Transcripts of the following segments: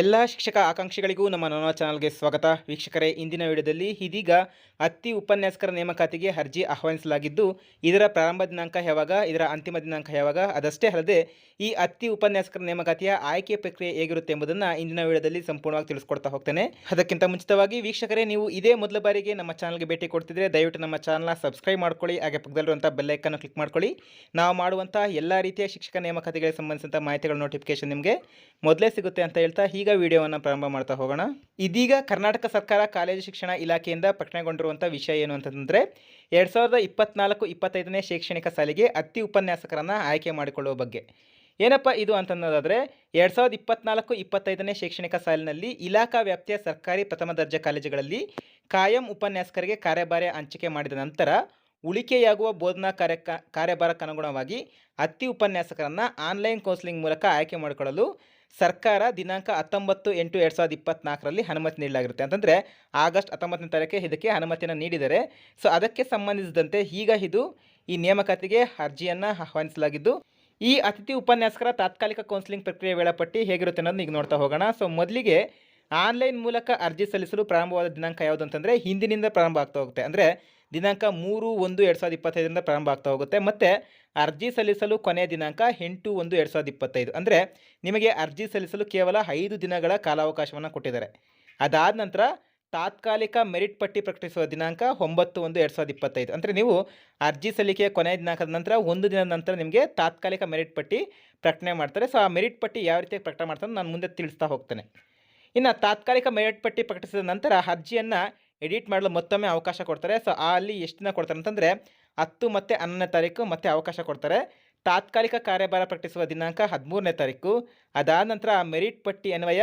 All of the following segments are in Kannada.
ಎಲ್ಲ ಶಿಕ್ಷಕ ಆಕಾಂಕ್ಷಿಗಳಿಗೂ ನಮ್ಮ ನನ್ನ ಚಾನಲ್ಗೆ ಸ್ವಾಗತ. ವೀಕ್ಷಕರೇ, ಇಂದಿನ ವಿಡಿಯೋದಲ್ಲಿ ಇದೀಗ ಅತ್ತಿ ಉಪನ್ಯಾಸಕರ ನೇಮಕಾತಿಗೆ ಅರ್ಜಿ ಆಹ್ವಾನಿಸಲಾಗಿದ್ದು, ಇದರ ಪ್ರಾರಂಭ ದಿನಾಂಕ ಯಾವಾಗ, ಇದರ ಅಂತಿಮ ದಿನಾಂಕ ಯಾವಾಗ, ಅದಷ್ಟೇ ಅಲ್ಲದೆ ಈ ಅತ್ತಿ ಉಪನ್ಯಾಸಕರ ನೇಮಕಾತಿಯ ಆಯ್ಕೆ ಪ್ರಕ್ರಿಯೆ ಹೇಗಿರುತ್ತೆ ಎಂಬುದನ್ನು ಇಂದಿನ ವಿಡಿಯೋದಲ್ಲಿ ಸಂಪೂರ್ಣವಾಗಿ ತಿಳಿಸ್ಕೊಡ್ತಾ ಹೋಗ್ತೇನೆ. ಅದಕ್ಕಿಂತ ಮುಂಚಿತವಾಗಿ ವೀಕ್ಷಕರೇ, ನೀವು ಇದೇ ಮೊದಲ ಬಾರಿಗೆ ನಮ್ಮ ಚಾನಲ್ಗೆ ಭೇಟಿ ಕೊಡ್ತಿದ್ರೆ ದಯವಿಟ್ಟು ನಮ್ಮ ಚಾನಲ್ನ ಸಬ್ಸ್ಕ್ರೈಬ್ ಮಾಡ್ಕೊಳ್ಳಿ, ಹಾಗೆ ಪಕ್ಕದಲ್ಲಿರುವಂಥ ಬೆಲ್ಲೈಕನ್ನು ಕ್ಲಿಕ್ ಮಾಡ್ಕೊಳ್ಳಿ. ನಾವು ಮಾಡುವಂಥ ಎಲ್ಲ ರೀತಿಯ ಶಿಕ್ಷಕ ನೇಮಕಾತಿಗಳಿಗೆ ಸಂಬಂಧಿಸಿದಂಥ ಮಾಹಿತಿಗಳ ನೋಟಿಫಿಕೇಶನ್ ನಿಮಗೆ ಮೊದಲೇ ಸಿಗುತ್ತೆ ಅಂತ ಹೇಳ್ತಾ ಈಗ ವಿಡಿಯೋವನ್ನು ಪ್ರಾರಂಭ ಮಾಡ್ತಾ ಹೋಗೋಣ. ಇದೀಗ ಕರ್ನಾಟಕ ಸರ್ಕಾರ ಕಾಲೇಜು ಶಿಕ್ಷಣ ಇಲಾಖೆಯಿಂದ ಪ್ರಕಟಣೆಗೊಂಡಿರುವಂಥ ವಿಷಯ ಏನು ಅಂತಂದರೆ, ಎರಡು ಸಾವಿರದ ಇಪ್ಪತ್ನಾಲ್ಕು ಇಪ್ಪತ್ತೈದನೇ ಶೈಕ್ಷಣಿಕ ಸಾಲಿಗೆ ಅತಿ ಉಪನ್ಯಾಸಕರನ್ನು ಆಯ್ಕೆ ಮಾಡಿಕೊಳ್ಳುವ ಬಗ್ಗೆ. ಏನಪ್ಪ ಇದು ಅಂತನ್ನೋದಾದರೆ, ಎರಡು ಸಾವಿರದ ಇಪ್ಪತ್ನಾಲ್ಕು ಇಪ್ಪತ್ತೈದನೇ ಶೈಕ್ಷಣಿಕ ಸಾಲಿನಲ್ಲಿ ಇಲಾಖಾ ವ್ಯಾಪ್ತಿಯ ಸರ್ಕಾರಿ ಪ್ರಥಮ ದರ್ಜೆ ಕಾಲೇಜುಗಳಲ್ಲಿ ಕಾಯಂ ಉಪನ್ಯಾಸಕರಿಗೆ ಕಾರ್ಯಭಾರ ಹಂಚಿಕೆ ಮಾಡಿದ ನಂತರ ಉಳಿಕೆಯಾಗುವ ಬೋಧನಾ ಕಾರ್ಯ ಕಾರ್ಯಭಾರಕ್ಕನುಗುಣವಾಗಿ ಅತಿ ಉಪನ್ಯಾಸಕರನ್ನು ಆನ್ಲೈನ್ ಕೌನ್ಸಿಲಿಂಗ್ ಮೂಲಕ ಆಯ್ಕೆ ಮಾಡಿಕೊಳ್ಳಲು ಸರ್ಕಾರ ದಿನಾಂಕ ಹತ್ತೊಂಬತ್ತು ಎಂಟು ಎರಡು ಸಾವಿರದ ಇಪ್ಪತ್ತ್ನಾಲ್ಕರಲ್ಲಿ ಅನುಮತಿ ನೀಡಲಾಗಿರುತ್ತೆ. ಅಂತಂದರೆ ಆಗಸ್ಟ್ ಹತ್ತೊಂಬತ್ತನೇ ತಾರೀಕೆ ಇದಕ್ಕೆ ಅನುಮತಿಯನ್ನು ನೀಡಿದ್ದಾರೆ ಸೊ ಅದಕ್ಕೆ ಸಂಬಂಧಿಸಿದಂತೆ ಈಗ ಇದು ಈ ನೇಮಕಾತಿಗೆ ಅರ್ಜಿಯನ್ನು ಆಹ್ವಾನಿಸಲಾಗಿದ್ದು. ಈ ಅತಿಥಿ ಉಪನ್ಯಾಸಕರ ತಾತ್ಕಾಲಿಕ ಕೌನ್ಸಿಲಿಂಗ್ ಪ್ರಕ್ರಿಯೆ ವೇಳಾಪಟ್ಟಿ ಹೇಗಿರುತ್ತೆ ಅನ್ನೋದನ್ನ ಈಗ ನೋಡ್ತಾ ಹೋಗೋಣ. ಸೊ ಮೊದಲಿಗೆ ಆನ್ಲೈನ್ ಮೂಲಕ ಅರ್ಜಿ ಸಲ್ಲಿಸಲು ಪ್ರಾರಂಭವಾದ ದಿನಾಂಕ ಯಾವುದು ಅಂತಂದರೆ ಹಿಂದಿನಿಂದ ಪ್ರಾರಂಭ ಆಗ್ತಾ ಹೋಗುತ್ತೆ. ಅಂದರೆ ದಿನಾಂಕ ಮೂರು ಒಂದು ಎರಡು ಸಾವಿರದ ಇಪ್ಪತ್ತೈದರಿಂದ ಪ್ರಾರಂಭ ಆಗ್ತಾ ಹೋಗುತ್ತೆ. ಮತ್ತು ಅರ್ಜಿ ಸಲ್ಲಿಸಲು ಕೊನೆಯ ದಿನಾಂಕ ಎಂಟು ಒಂದು ಎರಡು ಸಾವಿರದ ಇಪ್ಪತ್ತೈದು. ಅಂದರೆ ನಿಮಗೆ ಅರ್ಜಿ ಸಲ್ಲಿಸಲು ಕೇವಲ ಐದು ದಿನಗಳ ಕಾಲಾವಕಾಶವನ್ನು ಕೊಟ್ಟಿದ್ದಾರೆ. ಅದಾದ ನಂತರ ತಾತ್ಕಾಲಿಕ ಮೆರಿಟ್ ಪಟ್ಟಿ ಪ್ರಕಟಿಸುವ ದಿನಾಂಕ ಒಂಬತ್ತು ಒಂದು ಎರಡು ಸಾವಿರದ ಇಪ್ಪತ್ತೈದು. ಅಂದರೆ ನೀವು ಅರ್ಜಿ ಸಲ್ಲಿಕೆಯ ಕೊನೆಯ ದಿನಾಂಕದ ನಂತರ ಒಂದು ದಿನದ ನಂತರ ನಿಮಗೆ ತಾತ್ಕಾಲಿಕ ಮೆರಿಟ್ ಪಟ್ಟಿ ಪ್ರಕಟಣೆ ಮಾಡ್ತಾರೆ. ಸೊ ಆ ಮೆರಿಟ್ ಪಟ್ಟಿ ಯಾವ ರೀತಿ ಪ್ರಕಟಣೆ ಮಾಡ್ತಾರೆ ನಾನು ಮುಂದೆ ತಿಳಿಸ್ತಾ ಹೋಗ್ತೇನೆ. ಇನ್ನು ತಾತ್ಕಾಲಿಕ ಮೆರಿಟ್ ಪಟ್ಟಿ ಪ್ರಕಟಿಸಿದ ನಂತರ ಅರ್ಜಿಯನ್ನು ಎಡಿಟ್ ಮಾಡಲು ಮತ್ತೊಮ್ಮೆ ಅವಕಾಶ ಕೊಡ್ತಾರೆ. ಸೊ ಅಲ್ಲಿ ಎಷ್ಟು ದಿನ ಕೊಡ್ತಾರೆ ಅಂತಂದರೆ ಹತ್ತು ಮತ್ತು ಹನ್ನೊಂದನೇ ತಾರೀಕು ಮತ್ತೆ ಅವಕಾಶ ಕೊಡ್ತಾರೆ. ತಾತ್ಕಾಲಿಕ ಕಾರ್ಯಭಾರ ಪ್ರಕಟಿಸುವ ದಿನಾಂಕ ಹದಿಮೂರನೇ ತಾರೀಕು. ಅದಾದ ನಂತರ ಮೆರಿಟ್ ಪಟ್ಟಿ ಅನ್ವಯ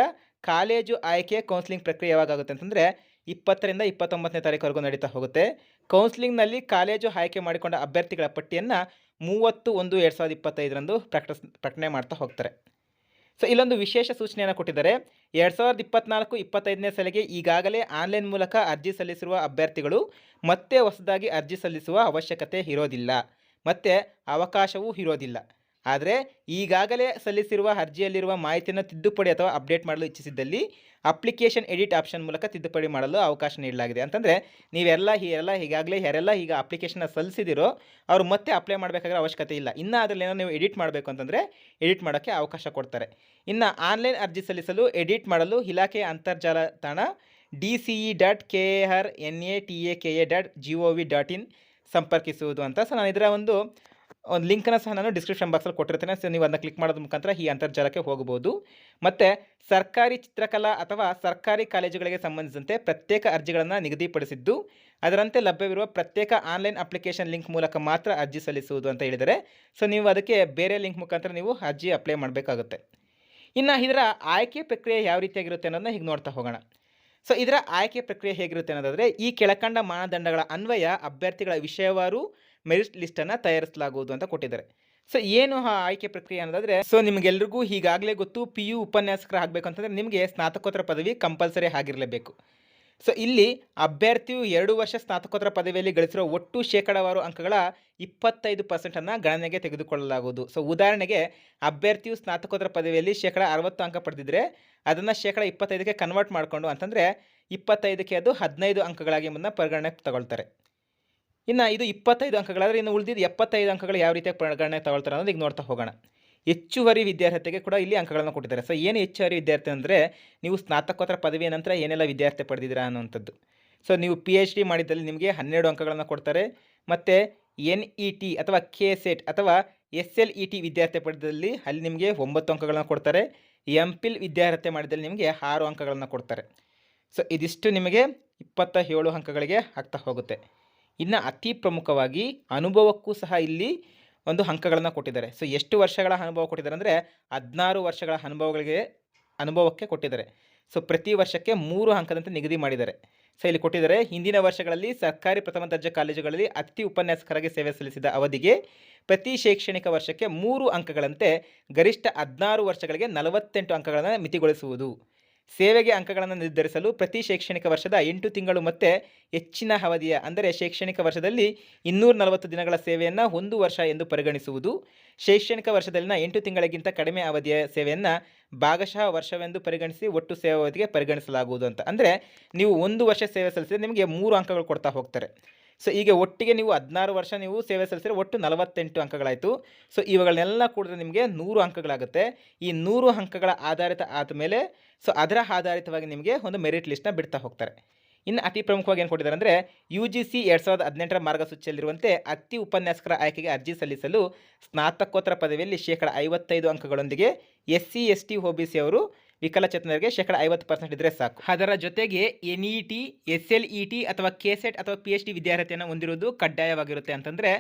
ಕಾಲೇಜು ಆಯ್ಕೆ ಕೌನ್ಸಿಲಿಂಗ್ ಪ್ರಕ್ರಿಯೆ ಯಾವಾಗುತ್ತೆ ಅಂತಂದರೆ ಇಪ್ಪತ್ತರಿಂದ ಇಪ್ಪತ್ತೊಂಬತ್ತನೇ ತಾರೀಕುವರೆಗೂ ನಡೀತಾ ಹೋಗುತ್ತೆ. ಕೌನ್ಸಿಲಿಂಗ್ನಲ್ಲಿ ಕಾಲೇಜು ಆಯ್ಕೆ ಮಾಡಿಕೊಂಡ ಅಭ್ಯರ್ಥಿಗಳ ಪಟ್ಟಿಯನ್ನು ಮೂವತ್ತು ಒಂದು ಎರಡು ಸಾವಿರದ ಇಪ್ಪತ್ತೈದರಂದು ಪ್ರಕಟಿಸ್, ಪ್ರಕಟಣೆ ಮಾಡ್ತಾ ಹೋಗ್ತಾರೆ. ಸೊ ಇಲ್ಲೊಂದು ವಿಶೇಷ ಸೂಚನೆಯನ್ನು ಕೊಟ್ಟಿದ್ದಾರೆ. ಎರಡು ಸಾವಿರದ ಇಪ್ಪತ್ನಾಲ್ಕು, ಇಪ್ಪತ್ತೈದನೇ ಸಲಿಗೆ ಈಗಾಗಲೇ ಆನ್ಲೈನ್ ಮೂಲಕ ಅರ್ಜಿ ಸಲ್ಲಿಸಿರುವ ಅಭ್ಯರ್ಥಿಗಳು ಮತ್ತೆ ಹೊಸದಾಗಿ ಅರ್ಜಿ ಸಲ್ಲಿಸುವ ಅವಶ್ಯಕತೆ ಇರೋದಿಲ್ಲ. ಮತ್ತು ಅವಕಾಶವೂ ಇರೋದಿಲ್ಲ. ಆದರೆ ಈಗಾಗಲೇ ಸಲ್ಲಿಸಿರುವ ಅರ್ಜಿಯಲ್ಲಿರುವ ಮಾಹಿತಿಯನ್ನು ತಿದ್ದುಪಡಿ ಅಥವಾ ಅಪ್ಡೇಟ್ ಮಾಡಲು ಇಚ್ಛಿಸಿದ್ದಲ್ಲಿ ಅಪ್ಲಿಕೇಶನ್ ಎಡಿಟ್ ಆಪ್ಷನ್ ಮೂಲಕ ತಿದ್ದುಪಡಿ ಮಾಡಲು ಅವಕಾಶ ನೀಡಲಾಗಿದೆ. ಅಂತಂದರೆ ನೀವೆಲ್ಲ ಹೀರೆಲ್ಲ ಈಗಾಗಲೇ ಯಾರೆಲ್ಲ ಈಗ ಅಪ್ಲಿಕೇಶನ್ನ ಸಲ್ಲಿಸಿದಿರೋ ಅವರು ಮತ್ತೆ ಅಪ್ಲೈ ಮಾಡಬೇಕಾದ್ರೆ ಅವಶ್ಯಕತೆ ಇಲ್ಲ. ಇನ್ನು ಅದರಲ್ಲಿ ಏನೋ ನೀವು ಎಡಿಟ್ ಮಾಡಬೇಕು ಅಂತಂದರೆ ಎಡಿಟ್ ಮಾಡೋಕ್ಕೆ ಅವಕಾಶ ಕೊಡ್ತಾರೆ. ಇನ್ನು ಆನ್ಲೈನ್ ಅರ್ಜಿ ಸಲ್ಲಿಸಲು ಎಡಿಟ್ ಮಾಡಲು ಇಲಾಖೆ ಅಂತರ್ಜಾಲ ತಾಣ D C E dot K A R N A T A K A dot G O V dot in ಸಂಪರ್ಕಿಸುವುದು ಅಂತ ಸೊ ನಾನು ಇದರ ಒಂದು ಒಂದು ಲಿಂಕನ್ನು ಸಹ ನಾನು ಡಿಸ್ಕ್ರಿಪ್ಷನ್ ಬಾಕ್ಸಲ್ಲಿ ಕೊಟ್ಟಿರ್ತೇನೆ. ಸೊ ನೀವು ಅದನ್ನ ಕ್ಲಿಕ್ ಮಾಡೋದ್ರ ಮುಖಾಂತರ ಈ ಅಂತರ್ಜಾಲಕ್ಕೆ ಹೋಗಬಹುದು. ಮತ್ತು ಸರ್ಕಾರಿ ಚಿತ್ರಕಲಾ ಅಥವಾ ಸರ್ಕಾರಿ ಕಾಲೇಜುಗಳಿಗೆ ಸಂಬಂಧಿಸಿದಂತೆ ಪ್ರತ್ಯೇಕ ಅರ್ಜಿಗಳನ್ನು ನಿಗದಿಪಡಿಸಿದ್ದು, ಅದರಂತೆ ಲಭ್ಯವಿರುವ ಪ್ರತ್ಯೇಕ ಆನ್ಲೈನ್ ಅಪ್ಲಿಕೇಶನ್ ಲಿಂಕ್ ಮೂಲಕ ಮಾತ್ರ ಅರ್ಜಿ ಸಲ್ಲಿಸುವುದು ಅಂತ ಹೇಳಿದರೆ ಸೊ ನೀವು ಅದಕ್ಕೆ ಬೇರೆ ಲಿಂಕ್ ಮುಖಾಂತರ ನೀವು ಅರ್ಜಿ ಅಪ್ಲೈ ಮಾಡಬೇಕಾಗುತ್ತೆ. ಇನ್ನು ಇದರ ಆಯ್ಕೆ ಪ್ರಕ್ರಿಯೆ ಯಾವ ರೀತಿಯಾಗಿರುತ್ತೆ ಅನ್ನೋದನ್ನ ಹೀಗೆ ನೋಡ್ತಾ ಹೋಗೋಣ. ಸೊ ಇದರ ಆಯ್ಕೆ ಪ್ರಕ್ರಿಯೆ ಹೇಗಿರುತ್ತೆ ಅನ್ನೋದಾದರೆ, ಈ ಕೆಳಕಂಡ ಮಾನದಂಡಗಳ ಅನ್ವಯ ಅಭ್ಯರ್ಥಿಗಳ ವಿಷಯವಾರು ಮೆರಿಟ್ ಲಿಸ್ಟನ್ನು ತಯಾರಿಸಲಾಗುವುದು ಅಂತ ಕೊಟ್ಟಿದ್ದಾರೆ. ಸೊ, ಏನು ಆಯ್ಕೆ ಪ್ರಕ್ರಿಯೆ ಅನ್ನೋದಾದರೆ, ಸೊ, ನಿಮಗೆಲ್ರಿಗೂ ಈಗಾಗಲೇ ಗೊತ್ತು ಪಿ ಯು ಉಪನ್ಯಾಸಕರ ಆಗಬೇಕು ಅಂತಂದರೆ ನಿಮಗೆ ಸ್ನಾತಕೋತ್ತರ ಪದವಿ ಕಂಪಲ್ಸರಿ ಆಗಿರಲೇಬೇಕು. ಸೊ, ಇಲ್ಲಿ ಅಭ್ಯರ್ಥಿಯು ಎರಡು ವರ್ಷ ಸ್ನಾತಕೋತ್ತರ ಪದವಿಯಲ್ಲಿ ಗಳಿಸಿರೋ ಒಟ್ಟು ಶೇಕಡಾವಾರು ಅಂಕಗಳ ಇಪ್ಪತ್ತೈದು ಪರ್ಸೆಂಟನ್ನು ಗಣನೆಗೆ ತೆಗೆದುಕೊಳ್ಳಲಾಗುವುದು. ಸೊ, ಉದಾಹರಣೆಗೆ ಅಭ್ಯರ್ಥಿಯು ಸ್ನಾತಕೋತ್ತರ ಪದವಿಯಲ್ಲಿ ಶೇಕಡ ಅರವತ್ತು ಅಂಕ ಪಡೆದಿದ್ದರೆ ಅದನ್ನು ಶೇಕಡ ಇಪ್ಪತ್ತೈದಕ್ಕೆ ಕನ್ವರ್ಟ್ ಮಾಡಿಕೊಂಡು ಅಂತಂದರೆ, ಇಪ್ಪತ್ತೈದಕ್ಕೆ ಅದು ಹದಿನೈದು ಅಂಕಗಳಾಗಿ ಮುನ್ನ ಪರಿಗಣನೆ ತಗೊಳ್ತಾರೆ. ಇನ್ನು ಇದು ಇಪ್ಪತ್ತೈದು ಅಂಕಗಳಾದರೆ ಇನ್ನು ಉಳಿದಿದ್ದು ಎಪ್ಪತ್ತೈದು ಅಂಕಗಳು ಯಾವ ರೀತಿಯಾಗಿ ಪರಿಗಣನೆ ತಗೊಳ್ತಾರೆ ಅನ್ನೋದು ಈಗ ನೋಡ್ತಾ ಹೋಗೋಣ. ಹೆಚ್ಚುವರಿ ವಿದ್ಯಾರ್ಹತೆಗೆ ಕೂಡ ಇಲ್ಲಿ ಅಂಕಗಳನ್ನು ಕೊಟ್ಟಿದ್ದಾರೆ. ಸೊ ಏನು ಹೆಚ್ಚುವರಿ ವಿದ್ಯಾರ್ಥಿ ಅಂದರೆ ನೀವು ಸ್ನಾತಕೋತ್ತರ ಪದವಿಯ ನಂತರ ಏನೆಲ್ಲ ವಿದ್ಯಾರ್ಥಿ ಪಡೆದಿದ್ದೀರಾ ಅನ್ನುವಂಥದ್ದು. ಸೊ ನೀವು ಪಿ ಎಚ್ ಡಿ ಮಾಡಿದ್ದಲ್ಲಿ ನಿಮಗೆ ಹನ್ನೆರಡು ಅಂಕಗಳನ್ನು ಕೊಡ್ತಾರೆ. ಮತ್ತು ಎನ್ ಇ ಟಿ ಅಥವಾ ಕೆ ಸೆಟ್ ಅಥವಾ ಎಸ್ ಎಲ್ ಇ ಟಿ ವಿದ್ಯಾರ್ಥಿ ಪಡೆದಲ್ಲಿ ಅಲ್ಲಿ ನಿಮಗೆ ಒಂಬತ್ತು ಅಂಕಗಳನ್ನು ಕೊಡ್ತಾರೆ. ಎಂ ಪಿಲ್ ವಿದ್ಯಾರ್ಹತೆ ಮಾಡಿದಲ್ಲಿ ನಿಮಗೆ ಆರು ಅಂಕಗಳನ್ನು ಕೊಡ್ತಾರೆ. ಸೊ ಇದಿಷ್ಟು ನಿಮಗೆ ಇಪ್ಪತ್ತ ಏಳು ಅಂಕಗಳಿಗೆ ಆಗ್ತಾ ಹೋಗುತ್ತೆ. ಇನ್ನು ಅತಿ ಪ್ರಮುಖವಾಗಿ ಅನುಭವಕ್ಕೂ ಸಹ ಇಲ್ಲಿ ಒಂದು ಅಂಕಗಳನ್ನು ಕೊಟ್ಟಿದ್ದಾರೆ. ಸೊ ಎಷ್ಟು ವರ್ಷಗಳ ಅನುಭವ ಕೊಟ್ಟಿದ್ದಾರೆ ಅಂದರೆ ಹದಿನಾರು ವರ್ಷಗಳ ಅನುಭವಗಳಿಗೆ, ಅನುಭವಕ್ಕೆ ಕೊಟ್ಟಿದ್ದಾರೆ. ಸೊ ಪ್ರತಿ ವರ್ಷಕ್ಕೆ ಮೂರು ಅಂಕದಂತೆ ನಿಗದಿ ಮಾಡಿದ್ದಾರೆ. ಸೊ ಇಲ್ಲಿ ಕೊಟ್ಟಿದ್ದಾರೆ, ಹಿಂದಿನ ವರ್ಷಗಳಲ್ಲಿ ಸರ್ಕಾರಿ ಪ್ರಥಮ ದರ್ಜೆ ಕಾಲೇಜುಗಳಲ್ಲಿ ಅತಿ ಉಪನ್ಯಾಸಕರಾಗಿ ಸೇವೆ ಸಲ್ಲಿಸಿದ ಅವಧಿಗೆ ಪ್ರತಿ ಶೈಕ್ಷಣಿಕ ವರ್ಷಕ್ಕೆ ಮೂರು ಅಂಕಗಳಂತೆ ಗರಿಷ್ಠ ಹದಿನಾರು ವರ್ಷಗಳಿಗೆ ನಲವತ್ತೆಂಟು ಅಂಕಗಳನ್ನು ಮಿತಿಗೊಳಿಸುವುದು. ಸೇವೆಗೆ ಅಂಕಗಳನ್ನು ನಿರ್ಧರಿಸಲು ಪ್ರತಿ ಶೈಕ್ಷಣಿಕ ವರ್ಷದ ಎಂಟು ತಿಂಗಳು ಮತ್ತೆ ಹೆಚ್ಚಿನ ಅವಧಿಯ, ಅಂದರೆ ಶೈಕ್ಷಣಿಕ ವರ್ಷದಲ್ಲಿ ಇನ್ನೂರ ನಲವತ್ತು ದಿನಗಳ ಸೇವೆಯನ್ನು ಒಂದು ವರ್ಷ ಎಂದು ಪರಿಗಣಿಸುವುದು. ಶೈಕ್ಷಣಿಕ ವರ್ಷದಲ್ಲಿನ ಎಂಟು ತಿಂಗಳಿಗಿಂತ ಕಡಿಮೆ ಅವಧಿಯ ಸೇವೆಯನ್ನು ಭಾಗಶಃ ವರ್ಷವೆಂದು ಪರಿಗಣಿಸಿ ಒಟ್ಟು ಸೇವಾ ಅವಧಿಗೆ ಪರಿಗಣಿಸಲಾಗುವುದು ಅಂತ. ಅಂದರೆ ನೀವು ಒಂದು ವರ್ಷ ಸೇವೆ ಸಲ್ಲಿಸಿದರೆ ನಿಮಗೆ ಮೂರು ಅಂಕಗಳು ಕೊಡ್ತಾ ಹೋಗ್ತಾರೆ. ಸೊ ಈಗ ಒಟ್ಟಿಗೆ ನೀವು ಹದಿನಾರು ವರ್ಷ ನೀವು ಸೇವೆ ಸಲ್ಲಿಸಿದ್ರೆ ಒಟ್ಟು ನಲವತ್ತೆಂಟು ಅಂಕಗಳಾಯಿತು. ಸೊ ಇವುಗಳನ್ನೆಲ್ಲ ಕೂಡಿದ್ರೆ ನಿಮಗೆ ನೂರು ಅಂಕಗಳಾಗುತ್ತೆ. ಈ ನೂರು ಅಂಕಗಳ ಆಧಾರಿತ ಆದಮೇಲೆ ಸೊ ಅದರ ಆಧಾರಿತವಾಗಿ ನಿಮಗೆ ಒಂದು ಮೆರಿಟ್ ಲಿಸ್ಟ್ನ ಬಿಡ್ತಾ ಹೋಗ್ತಾರೆ. ಇನ್ನು ಅತಿ ಪ್ರಮುಖವಾಗಿ ಏನು ಕೊಟ್ಟಿದ್ದಾರೆ ಅಂದರೆ ಯು ಜಿ ಸಿ ಎರಡು ಸಾವಿರದ ಹದಿನೆಂಟರ ಮಾರ್ಗಸೂಚಿಯಲ್ಲಿರುವಂತೆ ಅತಿ ಉಪನ್ಯಾಸಕರ ಆಯ್ಕೆಗೆ ಅರ್ಜಿ ಸಲ್ಲಿಸಲು ಸ್ನಾತಕೋತ್ತರ ಪದವಿಯಲ್ಲಿ ಶೇಕಡ ಐವತ್ತೈದು ಅಂಕಗಳೊಂದಿಗೆ S C, S T O B ಅವರು ವಿಕಲಚೇತನರಿಗೆ ಶೇಕಡ ಐವತ್ತು ಪರ್ಸೆಂಟ್ ಇದ್ದರೆ ಸಾಕು. ಅದರ ಜೊತೆಗೆ N E T, S L E T ಅಥವಾ ಕೆ ಸೆಟ್ ಅಥವಾ ಪಿ ಎಚ್ ಡಿ ವಿದ್ಯಾರ್ಹತೆಯನ್ನು ಹೊಂದಿರುವುದು ಕಡ್ಡಾಯವಾಗಿರುತ್ತೆ ಅಂತಂದರೆ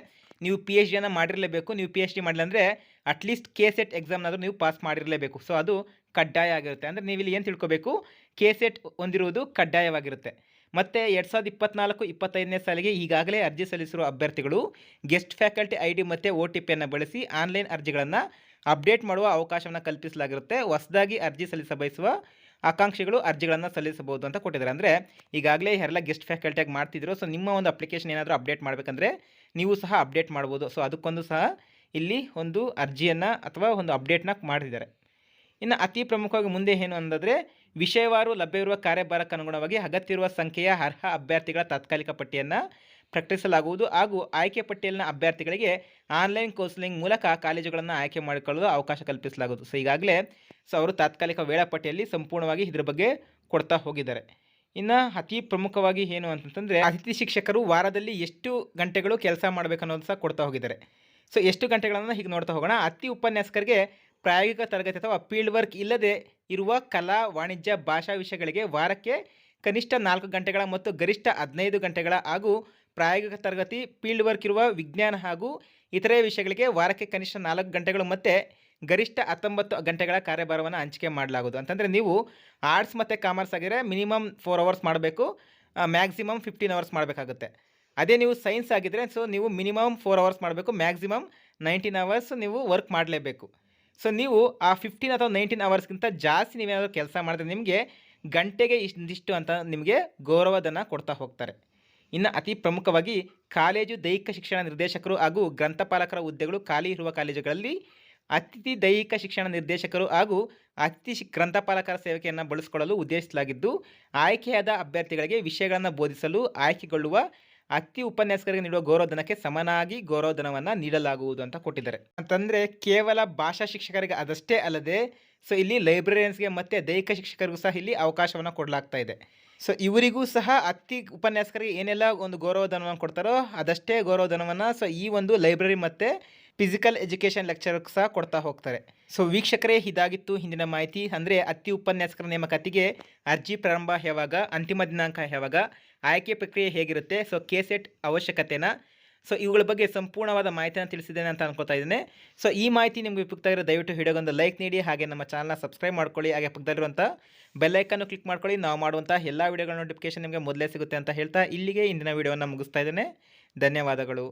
ನೀವು ಪಿ ಎಚ್ ಡಿಯನ್ನು ಮಾಡಿರಲೇಬೇಕು, ನೀವು ಪಿ ಎಚ್ ಡಿ ಮಾಡಿಲ್ಲ ಅಂದರೆ ಅಟ್ಲೀಸ್ಟ್ ಕೆ ಸೆಟ್ ಎಕ್ಸಾಮ್ನಾದರೂ ನೀವು ಪಾಸ್ ಮಾಡಿರಲೇಬೇಕು. ಸೊ ಅದು ಕಡ್ಡಾಯ ಆಗಿರುತ್ತೆ. ಅಂದರೆ ನೀವು ಇಲ್ಲಿ ಏನು ತಿಳ್ಕೋಬೇಕು? ಕೆ ಸೆಟ್ ಹೊಂದಿರುವುದು ಕಡ್ಡಾಯವಾಗಿರುತ್ತೆ. ಮತ್ತು ಎರಡು ಸಾವಿರದ ಇಪ್ಪತ್ನಾಲ್ಕು, ಇಪ್ಪತ್ತೈದನೇ ಸಾಲಿಗೆ ಈಗಾಗಲೇ ಅರ್ಜಿ ಸಲ್ಲಿಸಿರುವ ಅಭ್ಯರ್ಥಿಗಳು, ಗೆಸ್ಟ್ ಫ್ಯಾಕಲ್ಟಿ ಐ ಡಿ ಮತ್ತು ಒ ಟಿ ಪಿಯನ್ನು ಬಳಸಿ ಆನ್ಲೈನ್ ಅರ್ಜಿಗಳನ್ನು ಅಪ್ಡೇಟ್ ಮಾಡುವ ಅವಕಾಶವನ್ನು ಕಲ್ಪಿಸಲಾಗಿರುತ್ತೆ. ಹೊಸದಾಗಿ ಅರ್ಜಿ ಸಲ್ಲಿಸ ಬಯಸುವ ಆಕಾಂಕ್ಷಿಗಳು ಅರ್ಜಿಗಳನ್ನು ಸಲ್ಲಿಸಬಹುದು ಅಂತ ಕೊಟ್ಟಿದ್ದಾರೆ. ಅಂದರೆ ಈಗಾಗಲೇ ಯಾರೆಲ್ಲ ಗೆಸ್ಟ್ ಫ್ಯಾಕಲ್ಟಿಯಾಗಿ ಮಾಡ್ತಿದ್ರು ಸೊ ನಿಮ್ಮ ಒಂದು ಅಪ್ಲಿಕೇಶನ್ ಏನಾದರೂ ಅಪ್ಡೇಟ್ ಮಾಡಬೇಕಂದ್ರೆ ನೀವು ಸಹ ಅಪ್ಡೇಟ್ ಮಾಡ್ಬೋದು. ಸೊ ಅದಕ್ಕೊಂದು ಸಹ ಇಲ್ಲಿ ಒಂದು ಅರ್ಜಿಯನ್ನು ಅಥವಾ ಒಂದು ಅಪ್ಡೇಟ್ನ ಮಾಡಿದ್ದಾರೆ ಇನ್ನು ಅತಿ ಪ್ರಮುಖವಾಗಿ ಮುಂದೆ ಏನು ಅಂದರೆ ವಿಷಯವಾರು ಲಭ್ಯವಿರುವ ಕಾರ್ಯಭಾರಕ್ಕೆ ಅನುಗುಣವಾಗಿ ಅಗತ್ಯವಿರುವ ಸಂಖ್ಯೆಯ ಅರ್ಹ ಅಭ್ಯರ್ಥಿಗಳ ತಾತ್ಕಾಲಿಕ ಪಟ್ಟಿಯನ್ನು ಪ್ರಕಟಿಸಲಾಗುವುದು ಹಾಗೂ ಆಯ್ಕೆ ಪಟ್ಟಿಯಲ್ಲಿನ ಅಭ್ಯರ್ಥಿಗಳಿಗೆ ಆನ್ಲೈನ್ ಕೌನ್ಸಿಲಿಂಗ್ ಮೂಲಕ ಕಾಲೇಜುಗಳನ್ನು ಆಯ್ಕೆ ಮಾಡಿಕೊಳ್ಳಲು ಅವಕಾಶ ಕಲ್ಪಿಸಲಾಗುವುದು. ಸೊ, ಈಗಾಗಲೇ ಸೊ, ಅವರು ತಾತ್ಕಾಲಿಕ ವೇಳಾಪಟ್ಟಿಯಲ್ಲಿ ಸಂಪೂರ್ಣವಾಗಿ ಇದ್ರ ಬಗ್ಗೆ ಕೊಡ್ತಾ ಹೋಗಿದ್ದಾರೆ. ಇನ್ನು ಅತಿ ಪ್ರಮುಖವಾಗಿ ಏನು ಅಂತಂತಂದರೆ, ಅತಿಥಿ ಶಿಕ್ಷಕರು ವಾರದಲ್ಲಿ ಎಷ್ಟು ಗಂಟೆಗಳು ಕೆಲಸ ಮಾಡಬೇಕನ್ನೋದು ಸಹ ಕೊಡ್ತಾ ಹೋಗಿದ್ದಾರೆ. ಸೊ, ಎಷ್ಟು ಗಂಟೆಗಳನ್ನು ಹೀಗೆ ನೋಡ್ತಾ ಹೋಗೋಣ. ಅತಿ ಉಪನ್ಯಾಸಕರಿಗೆ ಪ್ರಾಯೋಗಿಕ ತರಗತಿ ಅಥವಾ ಫೀಲ್ಡ್ ವರ್ಕ್ ಇಲ್ಲದೆ ಇರುವ ಕಲಾ, ವಾಣಿಜ್ಯ, ಭಾಷಾ ವಿಷಯಗಳಿಗೆ ವಾರಕ್ಕೆ ಕನಿಷ್ಠ ನಾಲ್ಕು ಗಂಟೆಗಳ ಮತ್ತು ಗರಿಷ್ಠ ಹದಿನೈದು ಗಂಟೆಗಳ ಹಾಗೂ ಪ್ರಾಯೋಗಿಕ ತರಗತಿ ಫೀಲ್ಡ್ ವರ್ಕ್ ಇರುವ ವಿಜ್ಞಾನ ಹಾಗೂ ಇತರೆ ವಿಷಯಗಳಿಗೆ ವಾರಕ್ಕೆ ಕನಿಷ್ಠ ನಾಲ್ಕು ಗಂಟೆಗಳು ಮತ್ತು ಗರಿಷ್ಠ ಹತ್ತೊಂಬತ್ತು ಗಂಟೆಗಳ ಕಾರ್ಯಭಾರವನ್ನು ಹಂಚಿಕೆ ಮಾಡಲಾಗುವುದು. ಅಂತಂದರೆ ನೀವು ಆರ್ಟ್ಸ್ ಮತ್ತು ಕಾಮರ್ಸ್ ಆಗಿದ್ರೆ ಮಿನಿಮಮ್ ಫೋರ್ ಅವರ್ಸ್ ಮಾಡಬೇಕು ಮ್ಯಾಕ್ಸಿಮಮ್ ಫಿಫ್ಟೀನ್ ಅವರ್ಸ್ ಮಾಡಬೇಕಾಗುತ್ತೆ. ಅದೇ ನೀವು ಸೈನ್ಸ್ ಆಗಿದ್ದರೆ ಸೊ ನೀವು ಮಿನಿಮಮ್ ಫೋರ್ ಅವರ್ಸ್ ಮಾಡಬೇಕು, ಮ್ಯಾಕ್ಸಿಮಮ್ ನೈನ್ಟೀನ್ ಅವರ್ಸ್ ನೀವು ವರ್ಕ್ ಮಾಡಲೇಬೇಕು. ಸೊ ನೀವು ಆ ಫಿಫ್ಟೀನ್ ಅಥವಾ ನೈನ್ಟೀನ್ ಅವರ್ಸ್ಗಿಂತ ಜಾಸ್ತಿ ನೀವೇನಾದರೂ ಕೆಲಸ ಮಾಡಿದ್ರೆ ನಿಮಗೆ ಗಂಟೆಗೆ ಇಷ್ಟಿಷ್ಟು ಅಂತ ನಿಮಗೆ ಗೌರವಧನ ಕೊಡ್ತಾ ಹೋಗ್ತಾರೆ. ಇನ್ನು ಅತಿ ಪ್ರಮುಖವಾಗಿ ಕಾಲೇಜು ದೈಹಿಕ ಶಿಕ್ಷಣ ನಿರ್ದೇಶಕರು ಹಾಗೂ ಗ್ರಂಥಪಾಲಕರ ಹುದ್ದೆಗಳು ಖಾಲಿ ಇರುವ ಕಾಲೇಜುಗಳಲ್ಲಿ ಅತಿಥಿ ದೈಹಿಕ ಶಿಕ್ಷಣ ನಿರ್ದೇಶಕರು ಹಾಗೂ ಅತಿಥಿ ಗ್ರಂಥಪಾಲಕರ ಸೇವೆಯನ್ನು ಬಳಸಿಕೊಳ್ಳಲು ಉದ್ದೇಶಿಸಲಾಗಿದ್ದು, ಆಯ್ಕೆಯಾದ ಅಭ್ಯರ್ಥಿಗಳಿಗೆ ವಿಷಯಗಳನ್ನು ಬೋಧಿಸಲು ಆಯ್ಕೆಗೊಳ್ಳುವ ಅತಿ ಉಪನ್ಯಾಸಕರಿಗೆ ನೀಡುವ ಗೌರವಧನಕ್ಕೆ ಸಮನಾಗಿ ಗೌರವಧನವನ್ನು ನೀಡಲಾಗುವುದು ಅಂತ ಕೊಟ್ಟಿದ್ದಾರೆ. ಅಂತಂದರೆ ಕೇವಲ ಭಾಷಾ ಶಿಕ್ಷಕರಿಗೆ ಅದಷ್ಟೇ ಅಲ್ಲದೆ ಸೊ ಇಲ್ಲಿ ಲೈಬ್ರರಿಯನ್ಸ್ಗೆ ಮತ್ತು ದೈಹಿಕ ಶಿಕ್ಷಕರಿಗೂ ಸಹ ಇಲ್ಲಿ ಅವಕಾಶವನ್ನು ಕೊಡಲಾಗ್ತಾ ಇದೆ. ಸೊ ಇವರಿಗೂ ಸಹ ಅತಿ ಉಪನ್ಯಾಸಕರಿಗೆ ಏನೆಲ್ಲ ಒಂದು ಗೌರವಧನವನ್ನು ಕೊಡ್ತಾರೋ ಅದಷ್ಟೇ ಗೌರವಧನವನ್ನು ಸೊ ಈ ಒಂದು ಲೈಬ್ರರಿ ಮತ್ತು ಫಿಸಿಕಲ್ ಎಜುಕೇಷನ್ ಲೆಕ್ಚರ್ಗೆ ಸಹ ಕೊಡ್ತಾ ಹೋಗ್ತಾರೆ. ಸೊ ವೀಕ್ಷಕರೇ, ಇದಾಗಿತ್ತು ಹಿಂದಿನ ಮಾಹಿತಿ. ಅಂದರೆ ಅತಿ ಉಪನ್ಯಾಸಕರ ನೇಮಕಾತಿಗೆ ಅರ್ಜಿ ಪ್ರಾರಂಭ ಯಾವಾಗ, ಅಂತಿಮ ದಿನಾಂಕ ಯಾವಾಗ, ಆಯ್ಕೆ ಪ್ರಕ್ರಿಯೆ ಹೇಗಿರುತ್ತೆ? ಸೊ ಕೆ ಸೆಟ್ ಅವಶ್ಯಕತೆನ ಸೊ ಇವುಗಳ ಬಗ್ಗೆ ಸಂಪೂರ್ಣವಾದ ಮಾಹಿತಿಯನ್ನು ತಿಳಿಸಿದ್ದೇನೆ ಅಂತ ಅನ್ಕೋತಾ ಇದ್ದೇನೆ. ಸೊ ಈ ಮಾಹಿತಿ ನಿಮಗೆ ಉಪಯುಕ್ತ ದಯವಿಟ್ಟು ವಿಡಿಯೋಗೊಂದು ಲೈಕ್ ನೀಡಿ, ಹಾಗೆ ನಮ್ಮ ಚಾನಲ್ನ ಸಬ್ಸ್ಕ್ರೈಬ್ ಮಾಡ್ಕೊಳ್ಳಿ. ಹಾಗೆ ಪಕ್ಕದಲ್ಲಿರುವಂಥ ಬೆಲ್ಲೈಕನ್ನು ಕ್ಲಿಕ್ ಮಾಡ್ಕೊಳ್ಳಿ. ನಾವು ಮಾಡುವಂಥ ಎಲ್ಲ ವಿಡಿಯೋಗಳ ನೋಟಿಫಿಕೇಶನ್ ನಿಮಗೆ ಮೊದಲೇ ಸಿಗುತ್ತೆ ಅಂತ ಹೇಳ್ತಾ ಇಲ್ಲಿಗೆ ಇಂದಿನ ವಿಡಿಯೋವನ್ನು ಮುಗಿಸ್ತಾ ಇದ್ದೇನೆ. ಧನ್ಯವಾದಗಳು.